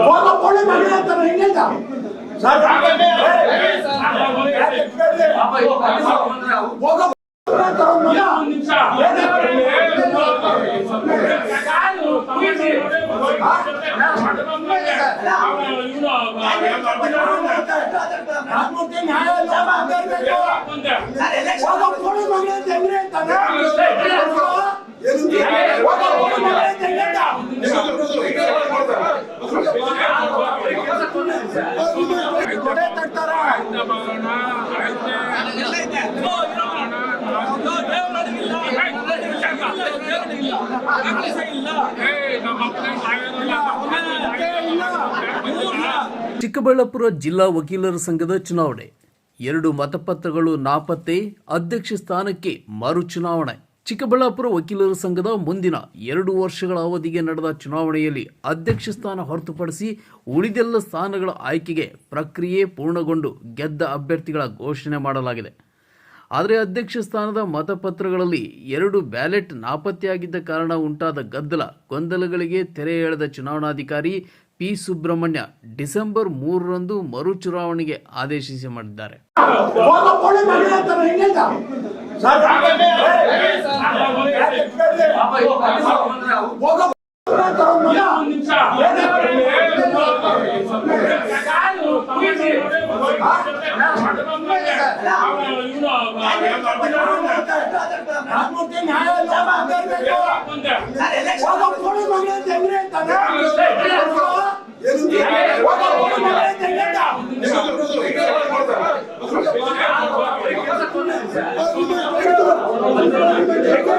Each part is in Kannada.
ಹೋಗೋ ಕೋಳಿ ಮಗನ ಅಂತಾನೆ ಹಿಂಗೇಂದ? ಸರ್, ಹೋಗೋ ಚಿಕ್ಕಬಳ್ಳಾಪುರ ಜಿಲ್ಲಾ ವಕೀಲರ ಸಂಘದ ಚುನಾವಣೆ. ಎರಡು ಮತಪತ್ರಗಳು ನಾಪತ್ತೆ, ಅಧ್ಯಕ್ಷ ಸ್ಥಾನಕ್ಕೆ ಮರು ಚುನಾವಣೆ ಚಿಕ್ಕಬಳ್ಳಾಪುರ ವಕೀಲರ ಸಂಘದ ಮುಂದಿನ ಎರಡು ವರ್ಷಗಳ ಅವಧಿಗೆ ನಡೆದ ಚುನಾವಣೆಯಲ್ಲಿ ಅಧ್ಯಕ್ಷ ಸ್ಥಾನ ಹೊರತುಪಡಿಸಿ ಉಳಿದೆಲ್ಲ ಸ್ಥಾನಗಳ ಆಯ್ಕೆಗೆ ಪ್ರಕ್ರಿಯೆ ಪೂರ್ಣಗೊಂಡು ಗೆದ್ದ ಅಭ್ಯರ್ಥಿಗಳ ಘೋಷಣೆ ಮಾಡಲಾಗಿದೆ. ಆದರೆ ಅಧ್ಯಕ್ಷ ಸ್ಥಾನದ ಮತಪತ್ರಗಳಲ್ಲಿ ಎರಡು ಬ್ಯಾಲೆಟ್ ನಾಪತ್ತೆಯಾಗಿದ್ದ ಕಾರಣ ಉಂಟಾದ ಗದ್ದಲ. ಗೊಂದಲಗಳಿಗೆ ತೆರೆ ಎಳೆದ ಚುನಾವಣಾಧಿಕಾರಿ ಪಿ. ಸುಬ್ರಹ್ಮಣ್ಯ ಡಿಸೆಂಬರ್ ಮೂರರಂದು ಮರು ಚುನಾವಣೆಗೆ ಆದೇಶಿಸಿ ಮಾಡಿದ್ದಾರೆ. Thank you.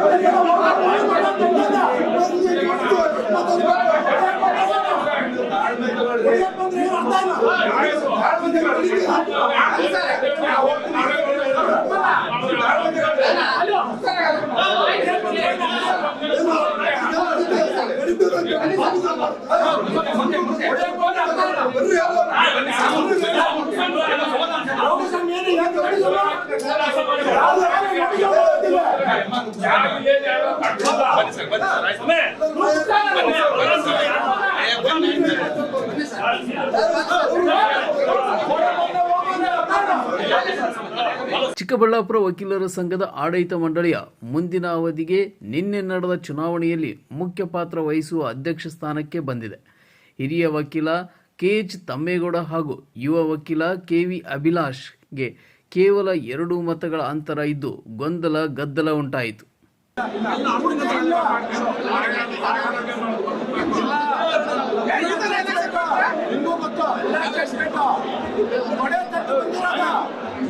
ಚಿಕ್ಕಬಳ್ಳಾಪುರ ವಕೀಲರ ಸಂಘದ ಆಡಳಿತ ಮಂಡಳಿಯ ಮುಂದಿನ ಅವಧಿಗೆ ನಿನ್ನೆ ನಡೆದ ಚುನಾವಣೆಯಲ್ಲಿ ಮುಖ್ಯ ಪಾತ್ರ ವಹಿಸುವ ಅಧ್ಯಕ್ಷ ಸ್ಥಾನಕ್ಕೆ ಬಂದಿದೆ ಹಿರಿಯ ವಕೀಲ ಕೆಎಚ್ ತಮ್ಮೇಗೌಡ ಹಾಗೂ ಯುವ ವಕೀಲ ಕೆವಿ ಅಭಿಲಾಷ್ಗೆ ಕೇವಲ ಎರಡು ಮತಗಳ ಅಂತರ ಇದ್ದು ಗೊಂದಲ ಗದ್ದಲ ಉಂಟಾಯಿತು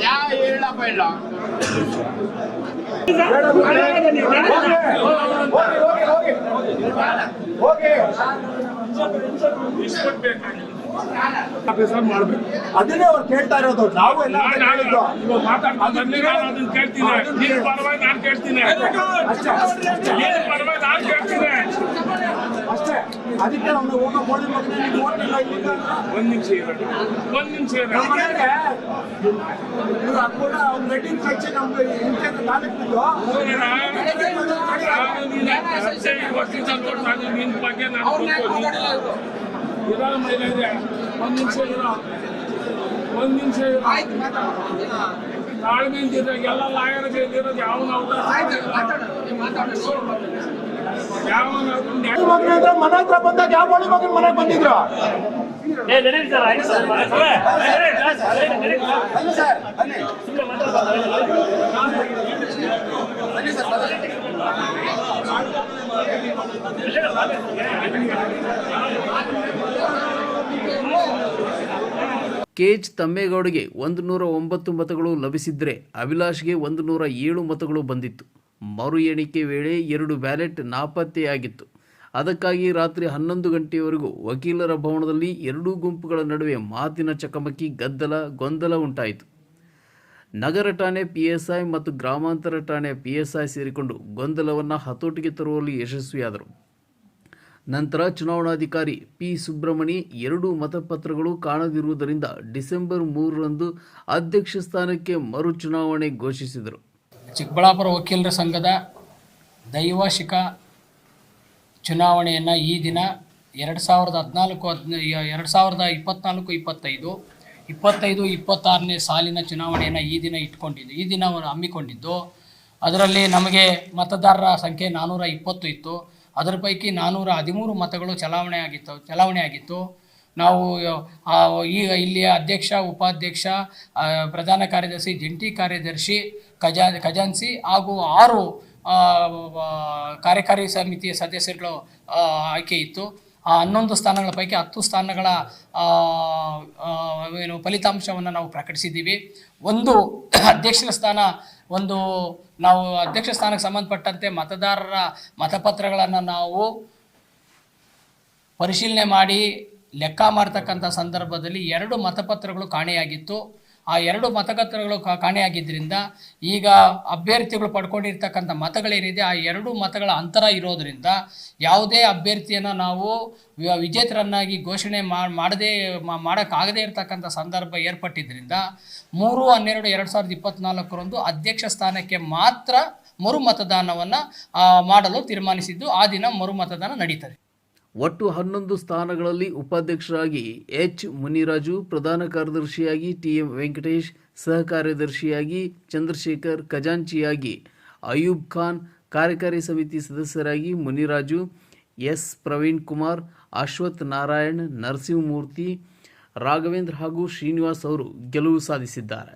ದಯವಿಟ್ಟು ಅರ್ಥ ಮಾಡ್ಕೊ. ಹೇಳಪ್ಪ ಇಲ್ಲ ಅದನ್ನೇ ಅವ್ರು ಕೇಳ್ತಾ ಇರೋದು. ನಾವು ಎಲ್ಲ ನಾನು ಅದನ್ನ ಹೇಳಿದ್ದು. ಅಷ್ಟೇ ಅಷ್ಟೇ. ನಿನ್ ಪರವಾಗಿ ನಾನು ಕೇಳ್ತೀನಿ. ಅಷ್ಟೇ. ಅದಕ್ಕೆ ಅವ್ನು ಹೋಗೋ ಕೋಳಿ ಮಗನ ನೀವು ಓಟಿಲ್ಲ ಈಗ ಒಂದ್ ನಿಮಿಷ ಇರೋದು ಒಂದ್ ನಿಮಿಷ ನಮ್ಮ ಮನೆಗೆ ಇವಾಗ ಕೂಡ ಅವ್ನ ವೆಡ್ಡಿಂಗ್ ಫಂಕ್ಷನ್ ನಮ್ದು ಇಂಚೆ ತಾಲೂಕಿದ್ದು ನಿನ್ ಬಗ್ಗೆ ನಾನು ಇರೋ ಮೈಲಾಗೆ ಒಂದ್ ನಿಮಿಷ ಇರೋ. ಒಂದ್ ನಿಮಿಷ ಇರೋ. ತಾಳ್ಮೆಯಿಂದ ಇದ್ದಾಗ ಎಲ್ಲ ಲಾಯರ್ ಯಾವನ ಅಂದ್ರೆ ಮನೆ ಹತ್ರ ಬಂದಾಗ ಯಾವ ಕೋಳಿ ಮಗನ ಮನೆಗೆ ಬಂದಿದ್ರು? ಬನ್ನಿ ಸರ್ ಬನ್ನಿ. ಕೆಎಚ್ ತಮ್ಮೇಗೌಡಗೆ ಒಂದು ನೂರ ಒಂಬತ್ತು ಮತಗಳು ಲಭಿಸಿದ್ರೆ ಅಭಿಲಾಷ್ಗೆ ಒಂದು ನೂರ ಏಳು ಮತಗಳು ಬಂದಿತ್ತು. ಮರು ಎಣಿಕೆ ವೇಳೆ ಎರಡು ಬ್ಯಾಲೆಟ್ ನಾಪತ್ತೆಯಾಗಿತ್ತು ಅದಕ್ಕಾಗಿ ರಾತ್ರಿ ಹನ್ನೊಂದು ಗಂಟೆಯವರೆಗೂ ವಕೀಲರ ಭವನದಲ್ಲಿ ಎರಡೂ ಗುಂಪುಗಳ ನಡುವೆ ಮಾತಿನ ಚಕಮಕಿ, ಗದ್ದಲ, ಗೊಂದಲ ಉಂಟಾಯಿತು. ನಗರ ಠಾಣೆ ಪಿಎಸ್ಐ ಮತ್ತು ಗ್ರಾಮಾಂತರ ಠಾಣೆ ಪಿಎಸ್ಐ ಸೇರಿಕೊಂಡು ಗೊಂದಲವನ್ನು ಹತೋಟಿಗೆ ತರುವಲ್ಲಿ ಯಶಸ್ವಿಯಾದರು. ನಂತರ ಚುನಾವಣಾಧಿಕಾರಿ ಪಿ ಸುಬ್ರಹ್ಮಣಿ ಎರಡು ಮತಪತ್ರಗಳು ಕಾಣದಿರುವುದರಿಂದ ಡಿಸೆಂಬರ್ ಮೂರರಂದು ಅಧ್ಯಕ್ಷ ಸ್ಥಾನಕ್ಕೆ ಮರು ಚುನಾವಣೆ ಘೋಷಿಸಿದರು. ಚಿಕ್ಕಬಳ್ಳಾಪುರ ವಕೀಲರ ಸಂಘದ ದೈವಾಶಿಕ ಚುನಾವಣೆಯನ್ನು ಈ ದಿನ ಎರಡು ಸಾವಿರದ ಹದಿನಾಲ್ಕು, ಹದಿನ, ಎರಡು ಸಾವಿರದ ಇಪ್ಪತ್ನಾಲ್ಕು, ಇಪ್ಪತ್ತೈದು ಇಪ್ಪತ್ತೈದು, ಇಪ್ಪತ್ತಾರನೇ ಸಾಲಿನ ಚುನಾವಣೆಯನ್ನು ಈ ದಿನ ಇಟ್ಕೊಂಡಿದ್ದು, ಈ ದಿನ ಹಮ್ಮಿಕೊಂಡಿದ್ದು. ಅದರಲ್ಲಿ ನಮಗೆ ಮತದಾರರ ಸಂಖ್ಯೆ ನಾನ್ನೂರ ಇಪ್ಪತ್ತು ಇತ್ತು. ಅದರ ಪೈಕಿ ನಾನ್ನೂರ ಹದಿಮೂರು ಮತಗಳು ಚಲಾವಣೆ ಆಗಿತ್ತು ಚಲಾವಣೆ ಆಗಿತ್ತು. ನಾವು ಈಗ ಇಲ್ಲಿಯ ಅಧ್ಯಕ್ಷ, ಉಪಾಧ್ಯಕ್ಷ ಪ್ರಧಾನ ಕಾರ್ಯದರ್ಶಿ, ಜಂಟಿ ಕಾರ್ಯದರ್ಶಿ, ಖಜಾ ಖಜಾನ್ಸಿ ಹಾಗೂ ಆರು ಕಾರ್ಯಕಾರಿ ಸಮಿತಿಯ ಸದಸ್ಯರುಗಳು ಆಯ್ಕೆ ಇತ್ತು. ಆ ಹನ್ನೊಂದು ಸ್ಥಾನಗಳ ಪೈಕಿ ಹತ್ತು ಸ್ಥಾನಗಳ ಏನು ಫಲಿತಾಂಶವನ್ನು ನಾವು ಪ್ರಕಟಿಸಿದ್ದೀವಿ. ಒಂದು ಅಧ್ಯಕ್ಷರ ಸ್ಥಾನ ಒಂದು ನಾವು ಅಧ್ಯಕ್ಷ ಸ್ಥಾನಕ್ಕೆ ಸಂಬಂಧಪಟ್ಟಂತೆ ಮತದಾರರ ಮತಪತ್ರಗಳನ್ನು ನಾವು ಪರಿಶೀಲನೆ ಮಾಡಿ ಲೆಕ್ಕ ಮಾಡ್ತಕ್ಕಂಥ ಸಂದರ್ಭದಲ್ಲಿ ಎರಡು ಮತಪತ್ರಗಳು ಕಾಣೆಯಾಗಿತ್ತು. ಆ ಎರಡು ಮತಗತ್ರಗಳು ಕಾ- ಕಾಣೆಯಾಗಿದ್ದರಿಂದ ಈಗ ಅಭ್ಯರ್ಥಿಗಳು ಪಡ್ಕೊಂಡಿರ್ತಕ್ಕಂಥ ಮತಗಳೇನಿದೆ, ಆ ಎರಡು ಮತಗಳ ಅಂತರ ಇರೋದರಿಂದ ಯಾವುದೇ ಅಭ್ಯರ್ಥಿಯನ್ನು ನಾವು ವಿಜೇತರನ್ನಾಗಿ ಘೋಷಣೆ ಮಾಡದೇ ಮಾಡೋಕ್ಕಾಗದೇ ಇರತಕ್ಕಂಥ ಸಂದರ್ಭ ಏರ್ಪಟ್ಟಿದ್ದರಿಂದ ಮೂರು, ಹನ್ನೆರಡು, ಎರಡು ಸಾವಿರದ ಇಪ್ಪತ್ತ್ನಾಲ್ಕರಂದು ಅಧ್ಯಕ್ಷ ಸ್ಥಾನಕ್ಕೆ ಮಾತ್ರ ಮರು ಮತದಾನವನ್ನು ಮಾಡಲು ತೀರ್ಮಾನಿಸಿದ್ದು, ಆ ದಿನ ಮರು ಮತದಾನ ನಡೀತದೆ. ಒಟ್ಟು ಹನ್ನೊಂದು ಸ್ಥಾನಗಳಲ್ಲಿ ಉಪಾಧ್ಯಕ್ಷರಾಗಿ ಎಚ್. ಮುನಿರಾಜು, ಪ್ರಧಾನ ಕಾರ್ಯದರ್ಶಿಯಾಗಿ ಟಿ. ಎಂ. ವೆಂಕಟೇಶ್, ಸಹ ಕಾರ್ಯದರ್ಶಿಯಾಗಿ ಚಂದ್ರಶೇಖರ್ ಖಜಾಂಚಿಯಾಗಿ ಅಯೂಬ್ ಖಾನ್, ಕಾರ್ಯಕಾರಿ ಸಮಿತಿ ಸದಸ್ಯರಾಗಿ ಮುನಿರಾಜು, ಎಸ್. ಪ್ರವೀಣ್ ಕುಮಾರ್, ಅಶ್ವಥ್ ನಾರಾಯಣ್, ನರಸಿಂಹಮೂರ್ತಿ, ರಾಘವೇಂದ್ರ ಹಾಗೂ ಶ್ರೀನಿವಾಸ್ ಅವರು ಗೆಲುವು ಸಾಧಿಸಿದ್ದಾರೆ.